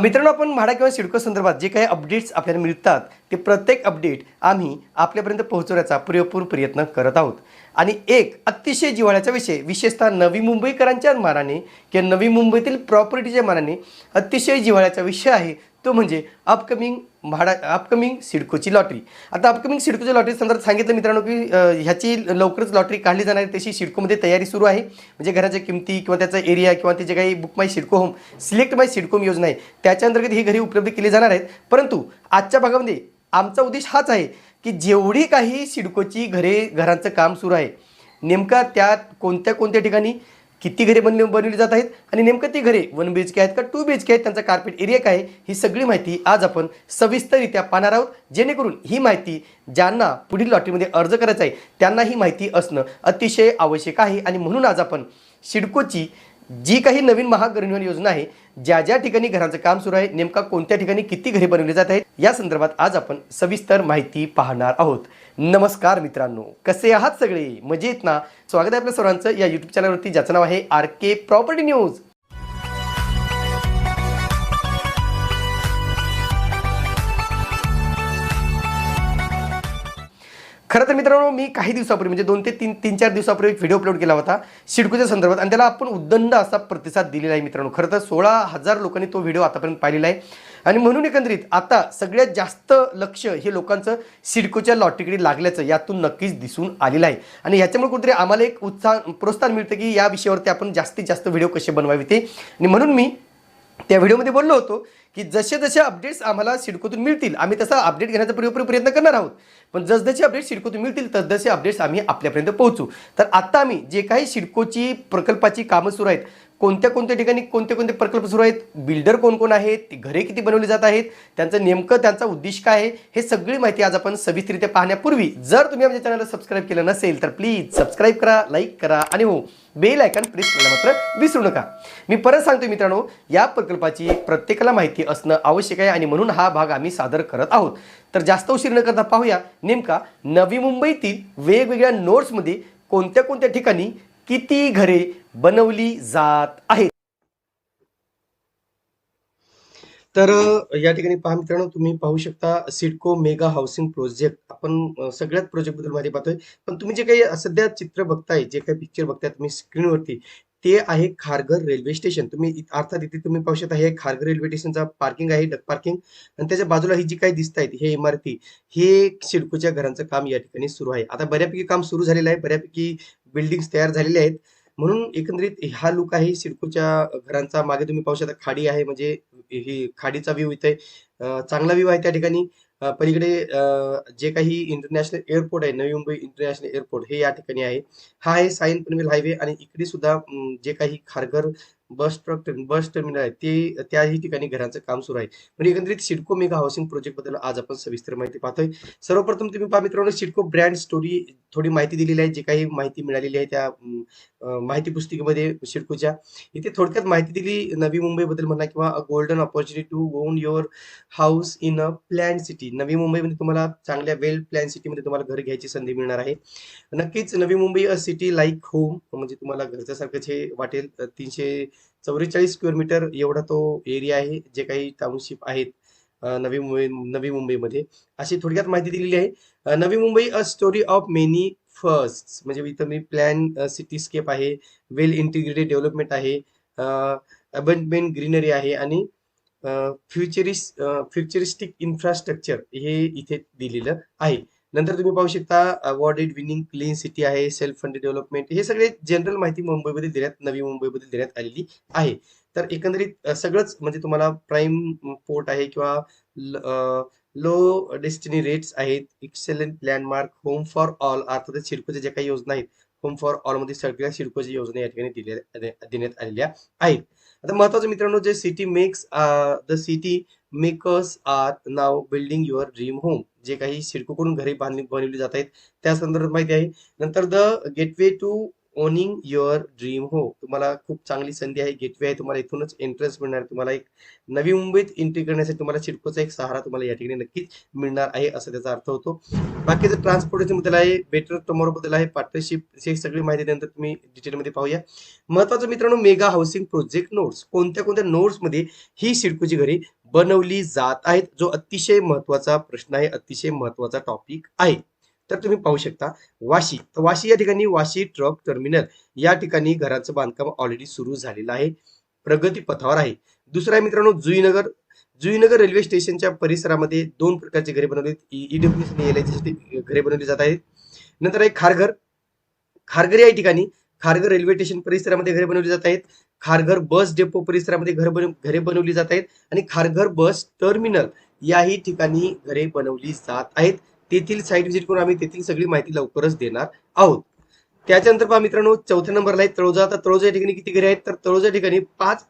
मित्रांनो आपण म्हाडा किंवा सिडको संदर्भात जे काही अपडेट्स आपल्याला मिळतात ते प्रत्येक अपडेट आम्ही आपल्यापर्यंत पोहोचवण्याचा पुरेपूर प्रयत्न करत आहोत. आणि एक अतिशय जिव्हाळ्याचा विषय विशेषतः नवी मुंबईकरांच्या मानाने किंवा नवी मुंबईतील प्रॉपर्टीच्या मानाने अतिशय जिव्हाळ्याचा विषय आहे तो म्हणजे अपकमिंग म्हाडा अपकमिंग सिडकोची लॉटरी आता अपकमिंग सिडकोची लॉटरी संदर्भात सांगितलं मित्रांनो की ह्याची लवकरच लॉटरी काढली जाणार आहे. तशी सिडकोमध्ये तयारी सुरू आहे. म्हणजे घराच्या किमती किंवा त्याचा एरिया किंवा ते जे काही book my CIDCO home select my CIDCO home योजना आहे त्याच्या अंतर्गत ही घरी उपलब्ध केली जाणार आहेत. परंतु आजच्या भागामध्ये आमचा उद्देश हाच आहे की जेवढी काही सिडकोची घरे घरांचं काम सुरू आहे नेमका त्यात कोणत्या कोणत्या ठिकाणी किती घरे बनली बनवली जात आहेत आणि नेमकं ती घरे वन बी एच के आहेत का टू बी एच के आहेत त्यांचा कार्पेट एरिया काय ही सगळी माहिती आज आपण सविस्तररित्या पाहणार आहोत. जेणेकरून ही माहिती ज्यांना पुढील लॉटरीमध्ये अर्ज करायचा आहे त्यांना ही माहिती असणं अतिशय आवश्यक आहे. आणि म्हणून आज आपण सिडकोची जी काही नवीन महागृहनिर्माण योजना आहे ज्या ज्या ठिकाणी घराचं काम सुरू आहे नेमका कोणत्या ठिकाणी किती घरे बनवली जात आहेत या संदर्भात आज आपण सविस्तर माहिती पाहणार आहोत. नमस्कार मित्रांनो कसे आहात सगळे? मजेत ना? स्वागत आहे आपल्या सर्वांचं या युट्यूब चॅनलवरती ज्याचं नाव आहे आर के प्रॉपर्टी न्यूज. खरं तर मित्रांनो मी काही दिवसापूर्वी म्हणजे दोन ते तीन तीन चार दिवसापूर्वी एक व्हिडिओ अपलोड केला होता शिडकोच्या संदर्भात. आणि त्याला आपण उद्दंड असा प्रतिसाद दिलेला आहे मित्रांनो. खरं तर सोळा हजार लोकांनी तो व्हिडिओ आतापर्यंत पाहिलेला आहे. आणि म्हणून एकंदरीत आता सगळ्यात जास्त लक्ष हे लोकांचं सिडकोच्या लॉटरीकडे लागल्याचं यातून नक्कीच दिसून आलेलं आहे. आणि ह्याच्यामुळे कुठेतरी आम्हाला एक उत्साह प्रोत्साहन मिळतं की या विषयावरती आपण जास्तीत जास्त व्हिडिओ कसे बनवावे ते आणि म्हणून मी त्या व्हिडिओमध्ये बोललो होतो की जसे जसे अपडेट्स आम्हाला सिडकोतून मिळतील आम्ही तसा अपडेट घेण्याचा पुरेपूर प्रयत्न करणार आहोत. पण जसजसे अपडेट सिडकोतून मिळतील तसजसे अपडेट्स आम्ही आपल्यापर्यंत पोहोचू. तर आत्ता आम्ही जे काही सिडकोची प्रकल्पाची कामं सुरू आहेत कोणत्या कोणत्या ठिकाणी कोणते कोणते प्रकल्प सुरू आहेत? बिल्डर कोण कोण आहेत? ती घरे किती बनवली जात आहेत? त्यांचं नेमकं त्यांचा उद्देश काय आहे? हे सगळी माहिती आज आपण सविस्तरित्या पाहण्यापूर्वी जर तुम्ही आमच्या चॅनलला सबस्क्राईब केलं नसेल तर प्लीज सबस्क्राईब करा लाईक करा आणि हो बेल आयकॉन प्रेस करायला मात्र विसरू नका. मी परत सांगतो मित्रांनो या प्रकल्पाची प्रत्येकाला माहिती असणं आवश्यक आहे आणि म्हणून हा भाग आम्ही सादर करत आहोत. तर जास्त उशीर न करता पाहूया नेमका नवी मुंबईतील वेगवेगळ्या नोट्समध्ये कोणत्या कोणत्या ठिकाणी किती घरे बनवली जात आहेत? तर या ठिकाणी पहा मित्रांनो तुम्ही पाहू शकता सिडको मेगा हाऊसिंग प्रोजेक्ट. आपण सगळ्यात सगळ्याच प्रोजेक्टबद्दल माहिती पाहतोय. पण तुम्ही जे काही सध्या चित्र बघताय जे काही पिक्चर बघताय तुम्ही स्क्रीनवरती ते आहे खारघर रेल्वे स्टेशन तुम्ही अर्थात इथे तुम्ही पाहू शकता हे खारघर रेल्वे स्टेशनचा पार्किंग आहे डक पार्किंग आणि त्याच्या बाजूला ही जी काही दिसत आहेत हे इमारती हे सिडकोच्या घरांचं काम या ठिकाणी सुरू आहे. आता बऱ्यापैकी काम सुरू झालेलं आहे. बऱ्यापैकी बिल्डिंग्स तयार झालेल्या आहेत. म्हणून एकंदरीत हा लुक आहे सिडकोच्या घरांचा. मागे तुम्ही पाहू शकता खाडी आहे म्हणजे ही खाडीचा व्ह्यू इथे चांगला व्ह्यू आहे त्या ठिकाणी. पलीकडे जे काही इंटरनॅशनल एअरपोर्ट आहे नवी मुंबई इंटरनॅशनल एअरपोर्ट हे या ठिकाणी आहे. हा आहे साईन पनवेल हायवे आणि इकडे सुद्धा जे काही Kharghar bus truck bus terminal आहे. ते त्याही ठिकाणी घरांचं काम सुरू आहे. म्हणजे एकंदरीत सिडको मेगा हाऊसिंग प्रोजेक्टबद्दल आज आपण सविस्तर माहिती पाहतोय. सर्वप्रथम तुम्ही पहा मित्रांनो सिडको ब्रँड स्टोरी थोडी माहिती दिलेली आहे. जे काही माहिती मिळालेली आहे त्या माहिती पुस्तिकेमध्ये सिडकोच्या. इथे थोडक्यात माहिती दिली नवी मुंबईबद्दल म्हणा किंवा golden opportunity to own your house in a plan city Navi मुंबईमध्ये तुम्हाला चांगल्या वेल प्लॅन सिटीमध्ये तुम्हाला घर घ्यायची संधी मिळणार आहे. नक्कीच Navi Mumbai a city like home म्हणजे तुम्हाला घरच्यासारखंच हे वाटेल. तीनशे चौवेचाळीस स्क्वेअर मीटर एवढा तो एरिया आहे जे काही टाउनशिप आहेत नवी मुंबई नवी मुंबईमध्ये. अशी थोडक्यात माहिती दिलेली आहे. Navi Mumbai a story of many first म्हणजे इथं मी प्लॅन सिटीस्केप आहे वेल इंटिग्रेटेड डेव्हलपमेंट आहे अबंडमेंट ग्रीनरी आहे आणि फ्युचरिस्ट फ्युचरिस्टिक इन्फ्रास्ट्रक्चर हे इथे दिलेलं आहे. नंतर तुम्ही पाहू शकता अवॉर्डेड विनिंग क्लीन सिटी आहे सेल्फ फंडेड डेव्हलपमेंट हे सगळे जनरल माहिती मुंबईमध्ये देण्यात नवी मुंबईमध्ये देण्यात आलेली आहे. तर एकंदरीत सगळंच म्हणजे तुम्हाला प्राईम पोर्ट आहे किंवा लो डेस्टिनी रेट्स आहेत. Excellent landmark home for all अर्थातच सिडकोच्या ज्या काही योजना आहेत होम फॉर ऑलमध्ये सगळ्या सिडकोच्या योजना या ठिकाणी दिल्या देण्यात आलेल्या आहेत. आता महत्वाचं मित्रांनो जे city makes the city makers are now building your dream home जे काही सिडकोकडून घरे बांधली बनवली जात आहेत. त्या संदर्भात माहिती आहे. नंतर the gateway to owning your dream हो तुम्हाला खूप चांगली संधी आहे गेटवे आहे तुम्हाला इथूनच एंट्रन्स मिळणार. तुम्हाला एक नवी मुंबईत एंट्री करण्यासाठी तुम्हाला सिडकोचा एक सहारा तुम्हाला या ठिकाणी नक्कीच मिळणार आहे असं त्याचा अर्थ होतो. बाकीचं ट्रान्सपोर्टेशनबद्दल आहे बेटर टुमॉरो बद्दल आहे पार्टनरशिप ही सगळी माहिती नंतर तुम्ही डिटेलमध्ये पाहूया. महत्वाचं मित्रांनो मेगा हाऊसिंग प्रोजेक्ट नोट्स कोणत्या कोणत्या नोट्समध्ये ही सिडकोची घरे बनवली जात आहेत जो अतिशय महत्त्वाचा प्रश्न आहे अतिशय महत्त्वाचा टॉपिक आहे. तर तुम्ही पाहू शकता वाशी. तर वाशी या ठिकाणी वाशी ट्रक टर्मिनल या ठिकाणी घराचं बांधकाम ऑलरेडी सुरू झालेलं आहे. प्रगती पथावर आहे. दुसरा आहे मित्रांनो जुईनगर. जुईनगर रेल्वे स्टेशनच्या परिसरामध्ये दोन प्रकारची घरे बनवले ईडब्ल्यू e- घरे बनवली जात आहेत. नंतर आहे खारघर. खारघर या ठिकाणी खारघर रेल्वे स्टेशन परिसरामध्ये घरे बनवली जात आहेत. खारघर बस डेपो परिसरामध्ये घर बन घरे बनवली जात आहेत. आणि खारघर बस टर्मिनल याही ठिकाणी घरे बनवली जात आहेत. तेथील साईट व्हिजिट करून आम्ही तेथील सगळी माहिती लवकरच देणार आहोत. त्याच्यानंतर पहा मित्रांनो चौथ्या नंबरला आहे तळोजा. आता तळोजा या ठिकाणी किती घरे आहेत? तर तळोजा ठिकाणी पाच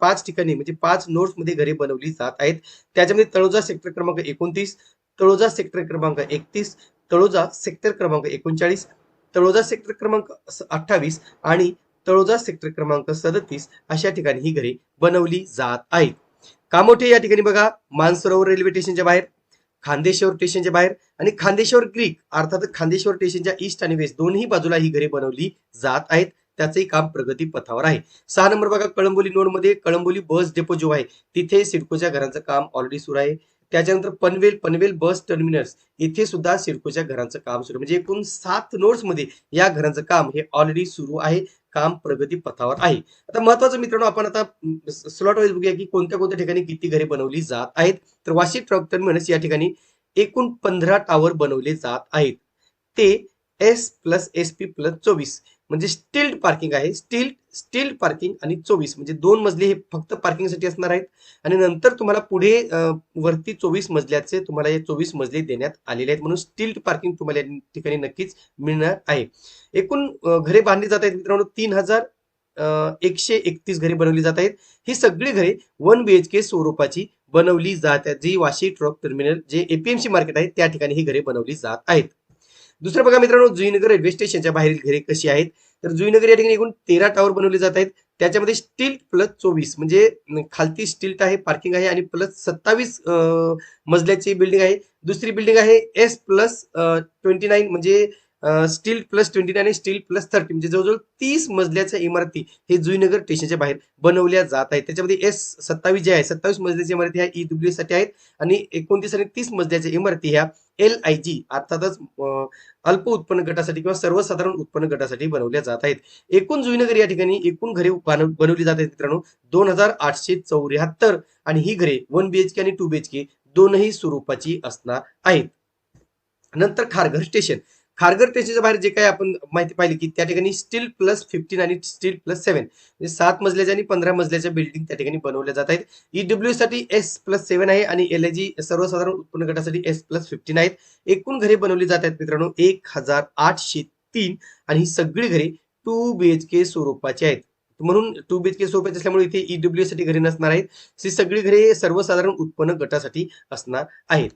पाच ठिकाणी म्हणजे पाच नोट्समध्ये घरे बनवली जात आहेत. त्याच्यामध्ये तळोजा सेक्टर क्रमांक एकोणतीस तळोजा सेक्टर क्रमांक एकतीस तळोजा सेक्टर क्रमांक एकोणचाळीस तळोजा सेक्टर क्रमांक अठ्ठावीस आणि तळोजा सेक्टर क्रमांक सदतीस अशा ठिकाणी ही घरे बनवली जात आहेत. कामोठे या ठिकाणी बघा मानसरोवर रेल्वे स्टेशनच्या बाहेर खांदेश्वर स्टेशनच्या बाहेर आणि खांदेश्वर ग्रीक अर्थात खांदेश्वर स्टेशनच्या ईस्ट आणि वेस्ट दोन्ही बाजूला ही घरे बनवली जात आहेत. त्याचंही काम प्रगती पथावर आहे. सहा नंबर बघा कळंबोली नोडमध्ये कळंबोली बस डेपो जो आहे तिथे सिडकोच्या घरांचं काम ऑलरेडी सुरू आहे. त्याच्यानंतर पनवेल पनवेल बस टर्मिनस इथे सुद्धा सिडकोच्या घरांचं काम सुरू म्हणजे एकूण सात नोड्समध्ये या घरांचं काम हे ऑलरेडी सुरू आहे. काम प्रगती पथावर आहे. आता महत्वाचं मित्रांनो आपण आता स्लॉट वाईज बघूया की कोणत्या कोणत्या ठिकाणी किती घरे बनवली जात आहेत. तर वाशिक ट्रक टर्मिनस या ठिकाणी एकूण पंधरा टावर बनवले जात आहेत. ते S plus S P plus चोवीस. म्हणजे स्टिल्ड पार्किंग आहे. स्टील स्टील पार्किंग आणि चोवीस. म्हणजे दोन मजले हे फक्त पार्किंगसाठी असणार आहेत. आणि नंतर तुम्हाला पुढे वरती चोवीस मजल्याचे तुम्हाला हे चोवीस मजले देण्यात आलेले आहेत. म्हणून स्टील्ड पार्किंग तुम्हाला या ठिकाणी नक्कीच मिळणार आहे. एकूण घरे बांधली जात आहेत मित्रांनो तीन हजार एकशे एकतीस घरे बनवली जात आहेत. ही सगळी घरे वन बीएचके स्वरूपाची बनवली जात आहेत. जी वाशी ट्रक टर्मिनल जे एपीएमसी मार्केट आहे त्या ठिकाणी ही घरे बनवली जात आहेत. दुसरं बघा मित्रांनो जुईनगर रेल्वे स्टेशनच्या बाहेरील घरे कशी आहेत? तर जुईनगर या ठिकाणी एकूण तेरा टावर बनवले जात आहेत. त्याच्यामध्ये स्टील प्लस चोवीस म्हणजे खालती स्टील आहे पार्किंग आहे आणि प्लस सत्तावीस मजल्याची बिल्डिंग आहे. दुसरी बिल्डिंग आहे एस प्लस ट्वेंटी नाईन म्हणजे स्टील प्लस ट्वेंटी नाईन आणि स्टील प्लस थर्टी म्हणजे जवळजवळ तीस मजल्याच्या इमारती हे जुईनगर स्टेशनच्या बाहेर बनवल्या जात आहेत. त्याच्यामध्ये एस सत्तावीस जे आहे सत्तावीस मजल्याची इमारती ह्या ईडब्ल्यू साठी आहेत आणि एकोणतीस आणि तीस मजल्याच्या इमारती ह्या एल आय जी अर्थातच अल्प उत्पन्न गटासाठी किंवा सर्वसाधारण उत्पन्न गटासाठी बनवल्या जात आहेत. एकूण जुईनगर या ठिकाणी एकूण घरे बनव- बनवली जात आहेत मित्रांनो. दोन हजार आठशे चौऱ्याहत्तर आणि ही घरे वन बीएचके आणि टू बीएचके दोनही स्वरूपाची असणार आहेत. नंतर खारघर स्टेशन. खारघर स्टेशनच्या बाहेर जे काही आपण माहिती पाहिली की त्या ठिकाणी स्टील प्लस फिफ्टीन आणि स्टील प्लस सेव्हन म्हणजे सात मजल्याच्या आणि पंधरा मजल्याच्या बिल्डिंग त्या ठिकाणी बनवल्या जात आहेत. ईडब्ल्यू साठी एस प्लस सेव्हन आहे आणि एल जी सर्वसाधारण उत्पन्न गटासाठी एस प्लस फिफ्टीन आहेत. एकूण घरे बनवली जात आहेत मित्रांनो एक हजार आठशे तीन आणि ही सगळी घरे टू बीएचके स्वरूपाची आहेत. म्हणून टू बीएचके स्वरूपाची असल्यामुळे इथे ईडब्ल्यू साठी घरे नसणार आहेत. ही सगळी घरे सर्वसाधारण उत्पन्न गटासाठी असणार आहेत.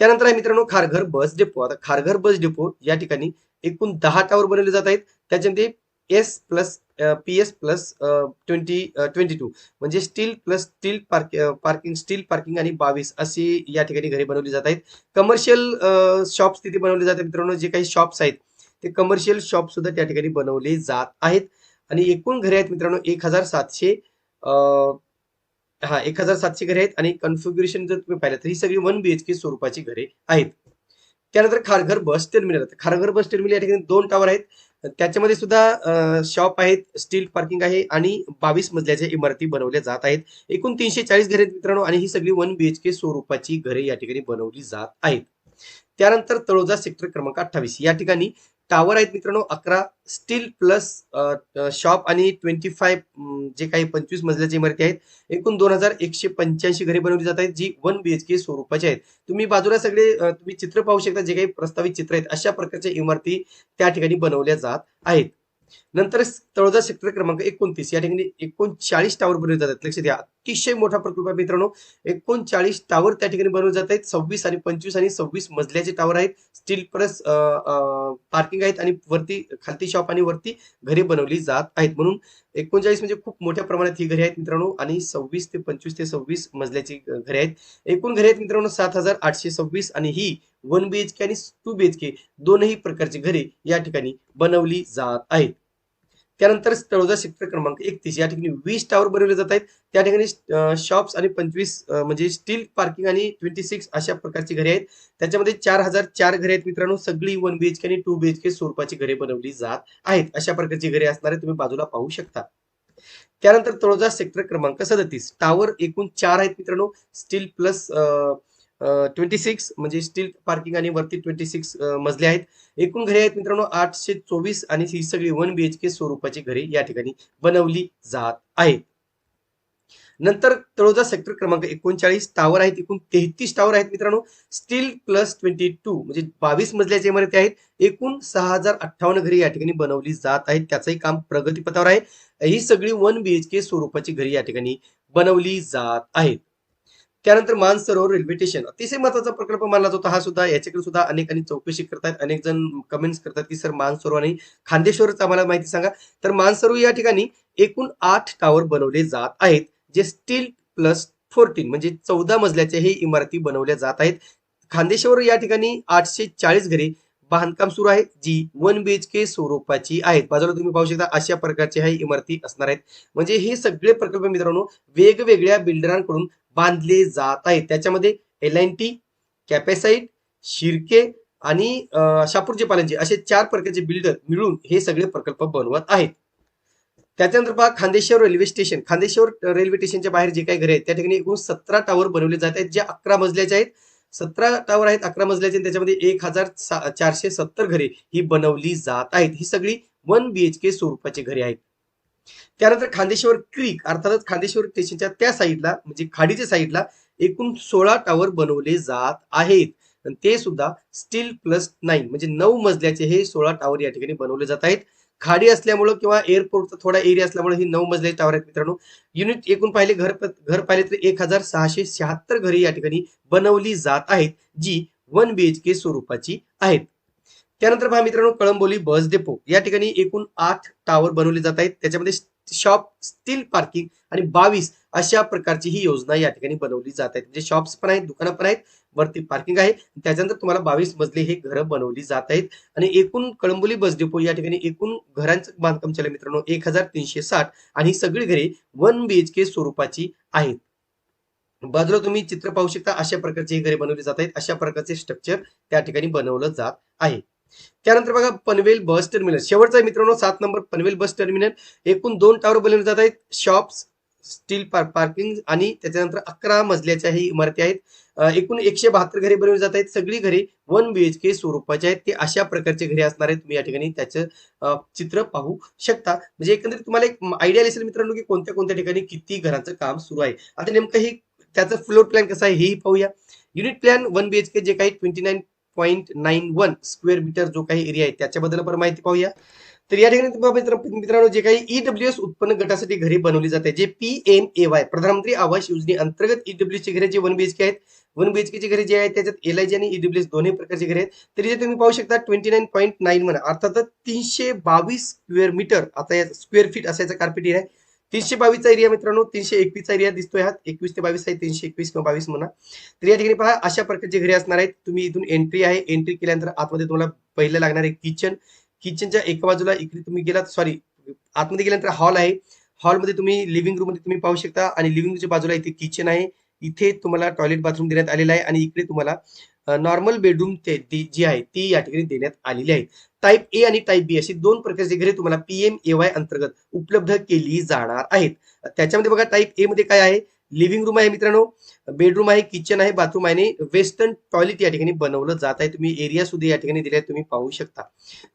त्यानंतर आहे मित्रांनो खारघर बस डेपो आता खारघर बस डेपो या ठिकाणी एकूण दहा टावर बनवले जात आहेत. त्याच्यामध्ये S plus P S plus twenty twenty two म्हणजे stilt plus stilt park parking stilt parking आणि बावीस अशी या ठिकाणी घरे बनवली जात आहेत. कमर्शियल शॉप्स तिथे बनवले जातात मित्रांनो जे काही शॉप्स आहेत ते कमर्शियल शॉप सुद्धा त्या ठिकाणी बनवले जात आहेत. आणि एकूण घरे आहेत मित्रांनो एक हजार सातशे हा एक हजार सातशे घरे आहेत आणि कन्फिग्युरेशन जर तुम्ही पाहिलं तर ही सगळी वन बीएचके स्वरूपाची घरे आहेत. त्यानंतर Kharghar bus terminal Kharghar bus terminal या ठिकाणी दोन टावर आहेत. त्याच्यामध्ये सुद्धा शॉप आहेत स्टील पार्किंग आहे आणि बावीस मजल्याच्या इमारती बनवल्या जात आहेत. एकूण तीनशे चाळीस घरे आहेत मित्रांनो आणि ही सगळी वन बीएचके स्वरूपाची घरे या ठिकाणी बनवली जात आहेत. त्यानंतर तळोजा सेक्टर क्रमांक अठ्ठावीस. या ठिकाणी टावर आहेत मित्रांनो अकरा स्टील प्लस शॉप आणि ट्वेंटी फाय जे काही पंचवीस मजल्याची इमारती आहेत एकूण दोन हजार एकशे पंच्याऐंशी घरे बनवली जात आहेत जी वन बीएचके स्वरूपाची आहेत. तुम्ही बाजूला सगळे तुम्ही चित्र पाहू शकता जे काही प्रस्तावित चित्र आहेत अशा प्रकारच्या इमारती त्या ठिकाणी बनवल्या जात आहेत. नंतर तळोजा सेक्टर क्रमांक एकोणतीस या ठिकाणी एकोणचाळीस टावर बनवले जातात. लक्ष द्या अतिशय मोठा प्रकल्प आहे मित्रांनो. एकोणचाळीस टावर त्या ठिकाणी बनवले जात आहेत. सव्वीस आणि पंचवीस आणि सव्वीस मजल्याचे टावर आहेत. स्टील प्लस पार्किंग आहेत आणि वरती खालती शॉप आणि वरती घरे बनवली जात आहेत. म्हणून एकोणचाळीस म्हणजे खूप मोठ्या प्रमाणात ही घरे आहेत मित्रांनो. आणि सव्वीस ते पंचवीस ते सव्वीस मजल्याची घरे आहेत. एकूण घरे आहेत मित्रांनो सात हजार आठशे सव्वीस आणि ही वन बीएचके आणि टू बीएचके दोनही प्रकारची घरे या ठिकाणी बनवली जात आहेत. त्यानंतर तळोजा सेक्टर क्रमांक एकतीस. या ठिकाणी वीस टावर बनवले जात आहेत. त्या ठिकाणी शॉप्स आणि पंचवीस म्हणजे स्टील पार्किंग आणि ट्वेंटी सिक्स अशा प्रकारची घरे आहेत. त्याच्यामध्ये चार हजार चार घरे आहेत मित्रांनो. सगळी वन बीएचके आणि टू बीएचके स्वरूपाची घरे बनवली जात आहेत. अशा प्रकारची घरे असणारे तुम्ही बाजूला पाहू शकता. त्यानंतर तळोजा सेक्टर क्रमांक सदतीस. टावर एकूण चार आहेत मित्रांनो. स्टील प्लस ट्वेंटी सिक्स म्हणजे स्टील पार्किंग आणि वरती ट्वेंटी सिक्स मजले आहेत. एकूण घरे आहेत मित्रांनो आठशे चोवीस आणि ही सगळी वन बी एच के स्वरूपाची घरे या ठिकाणी बनवली जात आहेत. नंतर तळोजा सेक्टर क्रमांक एकोणचाळीस टावर आहेत. एकूण तेहतीस टावर आहेत मित्रांनो. स्टील प्लस ट्वेंटी टू म्हणजे बावीस मजल्याच्या इमारती आहेत. एकूण सहा हजार अठ्ठावन्न घरी या ठिकाणी बनवली जात आहेत. त्याचंही काम प्रगतीपथावर आहे. ही सगळी वन बीएचके स्वरूपाची घरी या ठिकाणी बनवली जात आहेत. त्यानंतर मानसरोवर रेल्वे स्टेशन. अतिशय महत्त्वाचा प्रकल्प मानला जातो. हा सुद्धा याच्याकडे सुद्धा अनेकांनी चौकशी करतात. अनेक जण कमेंट्स करतात की सर मानसरोवर आणि खांदेश्वरच आम्हाला माहिती सांगा. तर मानसरोवर या ठिकाणी एकूण आठ टावर बनवले जात आहेत जे स्टील प्लस फोर्टीन म्हणजे चौदा मजल्याच्या हे इमारती बनवल्या जात आहेत. खांदेश्वर या ठिकाणी आठशे चाळीस घरे बांधकाम सुरू आहे जी वन बीएचके स्वरूपाची आहेत. बाजूला तुम्ही पाहू शकता अशा प्रकारच्या ह्या इमारती असणार आहेत. म्हणजे हे सगळे प्रकल्प मित्रांनो वेगवेगळ्या बिल्डरांकडून बांधले जात आहेत. त्याच्यामध्ये L N T Capacite Shirke आणि शापूरचे पालनचे असे चार प्रकारचे बिल्डर मिळून हे सगळे प्रकल्प बनवत आहेत. त्याच्यानंतर पहा Khandeshwar railway station. Khandeshwar railway स्टेशनच्या बाहेर जे काही घरे आहेत त्या ठिकाणी एकूण सतरा टावर बनवले जात आहेत जे अकरा मजल्याचे आहेत. सतरा टावर आहेत अकरा मजल्याचे आणि त्याच्यामध्ये एक हजार सा- चारशे सत्तर घरे ही बनवली जात आहेत. ही सगळी वन बीएचके स्वरूपाची घरे आहेत. त्यानंतर खांदेश्वर क्रीक अर्थातच खांदेश्वर स्टेशनच्या त्या साईडला म्हणजे खाडीच्या साईडला एकूण सोळा टावर बनवले जात आहेत. आणि ते सुद्धा स्टील प्लस नाईन म्हणजे नऊ मजल्याचे हे सोळा टावर या ठिकाणी बनवले जात आहेत. खाडी असल्यामुळं किंवा एअरपोर्टचा थोडा एरिया असल्यामुळे ही नऊ मजले टावर आहेत मित्रांनो. युनिट एकूण पाहिले घर घर पाहिले तर एक हजार सहाशे शहात्तर घरे या ठिकाणी बनवली जात आहेत जी वन बीएचके स्वरूपाची आहेत. त्यानंतर पहा मित्रांनो कळंबोली बस डेपो या ठिकाणी एकूण आठ टावर बनवले जात आहेत. त्याच्यामध्ये शॉप स्टील पार्किंग आणि बावीस अशा प्रकारची ही योजना या ठिकाणी बनवली जात आहे म्हणजे शॉप्स पण आहेत दुकानं पण आहेत वरती पार्किंग आहे. त्याच्यानंतर तुम्हाला बावीस मजले हे घरं बनवली जात आहेत. आणि एकूण कळंबोली बस डेपो या ठिकाणी एकूण घरांचं बांधकाम चालू मित्रांनो. एक हजार तीनशे साठ आणि ही सगळी घरे वन बीएचके स्वरूपाची आहेत. बाजूला तुम्ही चित्र पाहू शकता अशा प्रकारची घरे बनवली जात आहेत. अशा प्रकारचे स्ट्रक्चर त्या ठिकाणी बनवलं जात आहे. त्यानंतर बघा पनवेल बस टर्मिनल शेवटचा मित्रांनो सात नंबर पनवेल बस टर्मिनल एकूण दोन टावर बनवले जात आहेत. शॉप्स स्टील पार्किंग आणि त्याच्यानंतर अकरा मजल्याच्या ही इमारती आहेत. एकूण एकशे बहात्तर घरे बनवली जात आहेत. सगळी घरे वन बी एच के स्वरूपाचे आहेत. ते अशा प्रकारचे घरे असणार आहेत. तुम्ही या ठिकाणी त्याचं चित्र पाहू शकता. म्हणजे एकंदरीत तुम्हाला एक आयडिया असेल मित्रांनो की कोणत्या कोणत्या ठिकाणी किती घराचं काम सुरू आहे. आता नेमकं हे त्याचं फ्लोर प्लॅन कसं आहे हेही पाहूया. Unit plan one B H K जे काही twenty nine point nine one square metre जो काही एरिया आहे त्याच्याबद्दल आपण माहिती पाहूया. तर या ठिकाणी मित्रांनो जे काही ईडब्ल्यू एस उत्पन्न गटासाठी घरे बनवली जाते J P M A Y प्रधानमंत्री आवास योजने अंतर्गत ईडब्ल्यू ची घरे जे वन बीएचके आहेत वन बीएचकेची घरे जे आहेत त्याच्यात एल आय जी आणि ईडब्ल्यूएस दोन्ही प्रकारची घरे आहेत. तर इथे तुम्ही पाहू शकता twenty nine point nine one अर्थात तीनशे बावीस स्क्वेअर मीटर आता या स्क्वेअर फीट असायचं कार्पेट एरिया आहे. तीनशे बावीसचा एरिया मित्रांनो तीनशे एकवीसचा एरिया दिसतोय हा एकवीस ते बावीस आहे तीनशे एकवीस किंवा बावीस म्हणा. तर या ठिकाणी पहा अशा प्रकारचे घरे असणार आहेत. तुम्ही इथून एंट्री आहे. एंट्री केल्यानंतर आतमध्ये तुम्हाला पहिलं लागणार आहे किचन किचनच्या एका बाजूला इकडे तुम्ही गेलात सॉरी आतमध्ये गेल्यानंतर हॉल आहे. हॉलमध्ये तुम्ही लिव्हिंग रूममध्ये तुम्ही पाहू शकता आणि लिव्हिंग रूमच्या बाजूला इथे किचन आहे. इथे तुम्हाला टॉयलेट बाथरूम देण्यात आलेलं आहे आणि इकडे तुम्हाला नॉर्मल बेडरूम ते जी आहे ती या ठिकाणी देण्यात आलेली आहे. टाईप ए आणि टाईप बी अशी दोन प्रकारची घरे तुम्हाला पीएम ए वाय अंतर्गत उपलब्ध केली जाणार आहेत. त्याच्यामध्ये बघा टाईप ए मध्ये काय आहे? लिव्हिंग रूम आहे मित्रांनो बेडरूम आहे किचन आहे बाथरूम आहे आणि वेस्टर्न टॉयलेट या ठिकाणी बनवलं जात आहे. तुम्ही एरिया सुद्धा या ठिकाणी दिले तुम्ही पाहू शकता.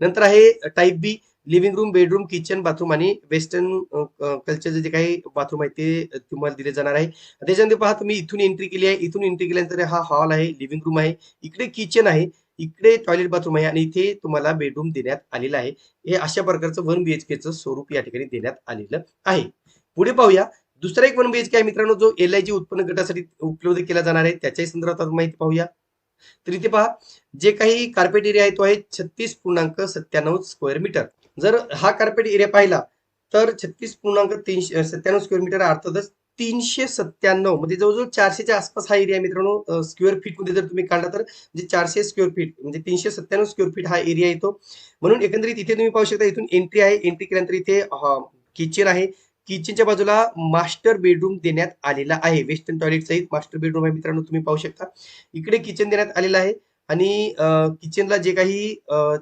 नंतर आहे type B living room bedroom kitchen bathroom आणि वेस्टर्न कल्चरचे जे काही बाथरूम आहे ते तुम्हाला दिले जाणार आहे. त्याच्यानंतर पहा तुम्ही इथून एंट्री केली आहे. इथून एंट्री केल्यानंतर हा हॉल आहे लिव्हिंग रूम आहे. इकडे किचन आहे इकडे टॉयलेट बाथरूम आहे आणि इथे तुम्हाला बेडरूम देण्यात आलेला आहे. हे अशा प्रकारचं वन बीएचकेचं स्वरूप या ठिकाणी देण्यात आलेलं आहे. पुढे पाहूया दुसरा एक वन बीएचके आहे मित्रांनो जो एल आय जी उत्पन्न गटासाठी उपलब्ध केला जाणार आहे त्याच्याही संदर्भात माहिती पाहूया. तर इथे पहा जे काही कार्पेट एरिया आहे तो आहे छत्तीस पूर्णांक सत्त्याण्णव स्क्वेअर मीटर जर हा कार्पेट एरिया पाहिला तर छत्तीस पूर्णांक तीनशे सत्त्याण्णव स्क्वेअर मीटर अर्थातच तीनशे सत्त्याण्णव म्हणजे जवळजवळ चारशेच्या आसपास हा एरिया मित्रांनो स्क्वेअर फीटमध्ये जर तुम्ही काढला तर म्हणजे चारशे स्क्वेअर फीट म्हणजे तीनशे सत्त्याण्णव स्क्वेअर फीट हा एरिया येतो. म्हणून एकंदरीत इथे तुम्ही पाहू शकता इथून एंट्री आहे एंट्री केल्यानंतर इथे किचन आहे. किचनच्या बाजूला मास्टर बेडरूम देण्यात आलेला आहे. वेस्टर्न टॉयलेट सहित मास्टर बेडरूम आहे मित्रांनो तुम्ही पाहू शकता. इकडे किचन देण्यात आलेलं आहे आणि किचनला जे काही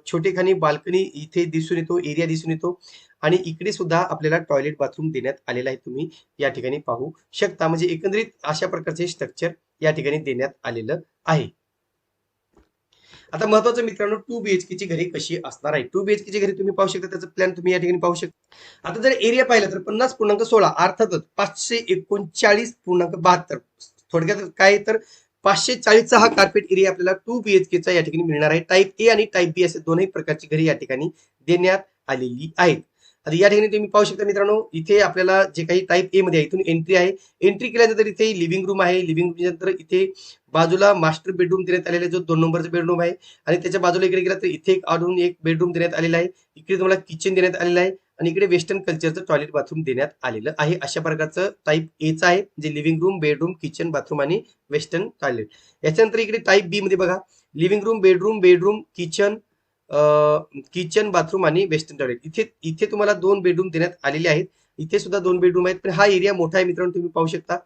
छोटेखानी बाल्कनी इथे दिसून येतो एरिया दिसून येतो आणि इकडे सुद्धा आपल्याला टॉयलेट बाथरूम देण्यात आलेलं आहे. तुम्ही या ठिकाणी पाहू शकता. म्हणजे एकंदरीत अशा प्रकारचे स्ट्रक्चर या ठिकाणी देण्यात आलेलं आहे. आता महत्वाचं मित्रांनो टू बीएचके ची घरी कशी असणार आहे? टू बीएचके ची घरी तुम्ही पाहू शकता त्याचं प्लॅन तुम्ही या ठिकाणी पाहू शकता. आता जर एरिया पाहिला तर पन्नास पूर्णांक सोळा अर्थातच पाचशे एकोणचाळीस पूर्णांक बहात्तर. थोडक्यात काय तर पाचशे चाळीसचा हा कार्पेट एरिया आपल्याला टू बीएचकेचा या ठिकाणी मिळणार आहे. टाईप ए आणि टाईप बी असे दोनही प्रकारची घरी या ठिकाणी देण्यात आलेली आहेत. आता या ठिकाणी तुम्ही पाहू शकता मित्रांनो इथे आपल्याला जे काही टाईप ए मध्ये आहे इथून एंट्री आहे. एंट्री केल्यानंतर इथे लिव्हिंग रूम आहे. लिव्हिंग रूम नंतर इथे बाजूला मास्टर बेडरूम देण्यात आलेला आहे जो दोन नंबरचा बेडरूम आहे. आणि त्याच्या बाजूला इकडे गेला तर इथे एक आढळून एक बेडरूम देण्यात आलेला आहे. इकडे तुम्हाला किचन देण्यात आलेलं आहे. आणि इकडे वेस्टर्न कल्चरचं टॉयलेट बाथरूम देण्यात आलेलं आहे. अशा प्रकारचं टाईप एचं आहे जे living room bedroom kitchen bathroom आणि वेस्टर्न टॉयलेट याच्यानंतर इकडे टाईप बी मध्ये बघा. Living room bedroom bedroom kitchen kitchen bathroom आणि वेस्टर्न टॉयलेट इथे इथे तुम्हाला दोन बेडरूम देण्यात आलेले आहेत. इथे सुद्धा दोन बेडरूम आहेत. पण हा एरिया मोठा आहे मित्रांनो तुम्ही पाहू शकता.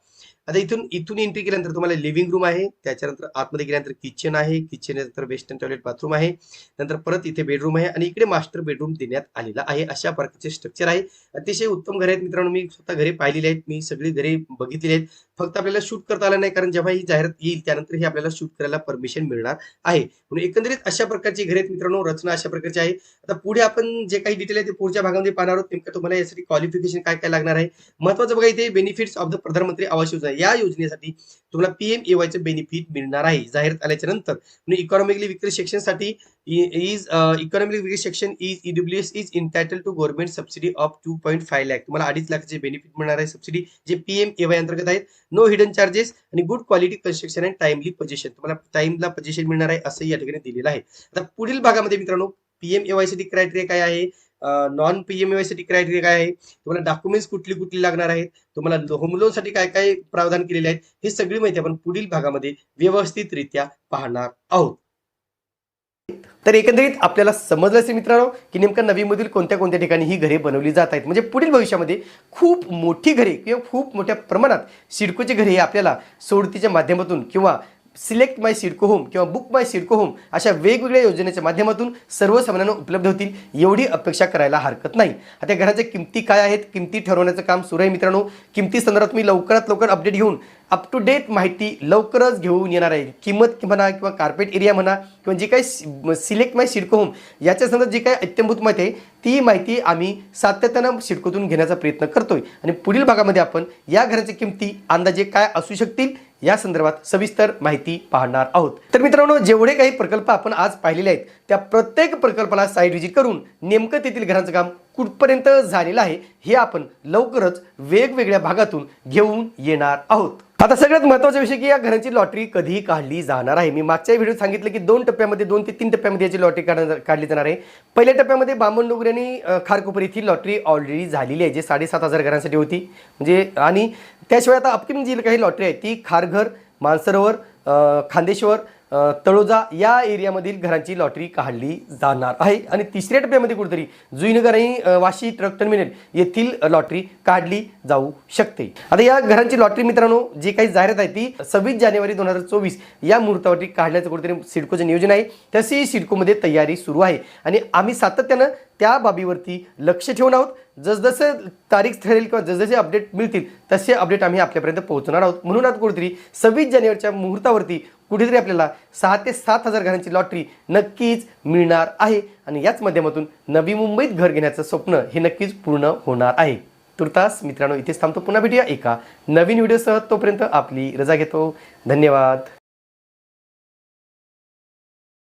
आता इथून इथून एंट्री केल्यानंतर तुम्हाला लिव्हिंग रूम आहे त्याच्यानंतर आतमध्ये गेल्यानंतर किचन आहे किचन नंतर वेस्टर्न टॉयलेट बाथरूम आहे नंतर परत इथे बेडरूम आहे आणि इकडे मास्टर बेडरूम देण्यात आलेला आहे. अशा प्रकारचे स्ट्रक्चर आहे. अतिशय उत्तम घर आहेत मित्रांनो मी स्वतः घरे पाहिलेली आहेत मी सगळी घरे बघितलेली आहेत. फक्त आपल्याला शूट करता आलं नाही कारण जेव्हा ही जाहिरात येईल त्यानंतर ही आपल्याला शूट करायला परमिशन मिळणार आहे. म्हणून एकंदरीत अशा प्रकारची घरे आहेत मित्रांनो रचना अशा प्रकारची आहे. आता पुढे आपण जे काही डिटेल आहे ते पुढच्या भागामध्ये पाहणार आहोत. नेमकं तुम्हाला यासाठी क्वालिफिकेशन काय काय लागणार आहे? महत्वाचं बघा इथे बेनिफिट्स ऑफ द प्रधानमंत्री आवास योजना. या योजनेसाठी तुम्हाला पीएम एवायचं बेनिफिट मिळणार आहे. जाहीर आल्याच्यानंतर. Economically weaker सेक्शनसाठी is economically weaker section is EWS is entitled to government subsidy of two point five lakh तुम्हाला अडीच लाखाचे बेनिफिट मिळणार आहे सबसिडी जे पीएम एवाय अंतर्गत आहेत. नो हिडन चार्जेस आणि good quality construction and timely possession तुम्हाला टाइमला पोझिशन मिळणार आहे असं या ठिकाणी दिलेलं आहे. आता पुढील भागामध्ये मित्रांनो पीएमसाठी क्रायटेरिया काय आहे? नॉन पीएमएवायसाठी क्रायटेरिया काय आहे? तुम्हाला डॉक्युमेंट्स कुठली कुठली लागणार आहेत? तुम्हाला होम लोनसाठी काय काय प्रावधान केलेले आहेत? हे सगळी माहिती आपण पुढील भागामध्ये व्यवस्थितरित्या पाहणार आहोत. तर एकंदरीत आपल्याला समजलं असेल मित्रांनो की नेमकं नवीमधील कोणत्या कोणत्या ठिकाणी ही घरे बनवली जात आहेत? म्हणजे पुढील भविष्यामध्ये खूप मोठी घरे किंवा खूप मोठ्या प्रमाणात सिडकोची घरे हे आपल्याला सोडतीच्या माध्यमातून किंवा सिलेक्ट माय सिडको होम किंवा बुक माय सिडको होम अशा वेगवेगळ्या योजनेच्या माध्यमातून सर्वसामान्यांना उपलब्ध होतील एवढी अपेक्षा करायला हरकत नाही. आता घराच्या किमती काय आहेत? किमती ठरवण्याचं काम सुरू आहे मित्रांनो. किमती संदर्भात मी लवकरात लवकर अपडेट घेऊन अप टू डेट माहिती लवकरच घेऊन येणार आहे. किंमत म्हणा किंवा कार्पेट एरिया म्हणा किंवा जे काही सिलेक्ट माय सिडको होम याच्या संदर्भात जी काही अत्यंभूत माहिती आहे ती माहिती आम्ही सातत्यानं सिडकोतून घेण्याचा प्रयत्न करतोय. आणि पुढील भागामध्ये आपण या घराच्या किमती अंदाजे काय असू शकतील या संदर्भात सविस्तर माहिती पाहणार आहोत. तर मित्रांनो जेवढे काही प्रकल्प आपण आज पाहिलेले आहेत त्या प्रत्येक प्रकल्पाला साईट व्हिजिट करून नेमकं तेथील घरांचं काम कुठपर्यंत झालेलं आहे हे आपण लवकरच वेगवेगळ्या भागातून घेऊन येणार आहोत. आता सगळ्यात महत्त्वाचा विषय की या घरांची लॉटरी कधी काढली जाणार आहे. मी मागच्या व्हिडिओ सांगितलं की दोन टप्प्यामध्ये दोन ते तीन टप्प्यामध्ये याची लॉटरी काढली जाणार आहे. पहिल्या टप्प्यामध्ये बामण बामणडोगरी आणि खारकोपर येथील लॉटरी ऑलरेडी झालेली आहे जे साडेसात हजार घरांसाठी होती. म्हणजे आणि त्याशिवाय आता अपकमिंग जी काही लॉटरी आहे ती खारघर मानसरोवर खांदेश्वर तळोजा या एरियामधील घरांची लॉटरी काढली जाणार आहे. आणि तिसऱ्या टप्प्यामध्ये कुठेतरी जुईनगर आणि वाशी ट्रक टर्मिनल येथील लॉटरी काढली जाऊ शकते. आता या घरांची लॉटरी मित्रांनो जी काही जाहिरात आहे ती सव्वीस जानेवारी दोन हजार चोवीस या मुहूर्तावरती काढण्याचं कुठेतरी सिडकोचं नियोजन आहे. तशी सिडकोमध्ये तयारी सुरू आहे. आणि आम्ही सातत्यानं त्या बाबीवरती लक्ष ठेवून आहोत. जसजसं तारीख ठरेल किंवा जसजसे अपडेट मिळतील तसे अपडेट आम्ही आपल्यापर्यंत पोहोचणार आहोत. म्हणून आज कुठेतरी सव्वीस जानेवारीच्या मुहूर्तावरती कुठेतरी आपल्याला सहा ते सात हजार घरांची लॉटरी नक्कीच मिळणार आहे. आणि याच माध्यमातून नवी मुंबईत घर घेण्याचं स्वप्न हे नक्कीच पूर्ण होणार आहे. तुर्तास मित्रांनो इथेच थांबतो. पुन्हा भेटूया एका नवीन व्हिडिओसह तोपर्यंत आपली रजा घेतो. धन्यवाद.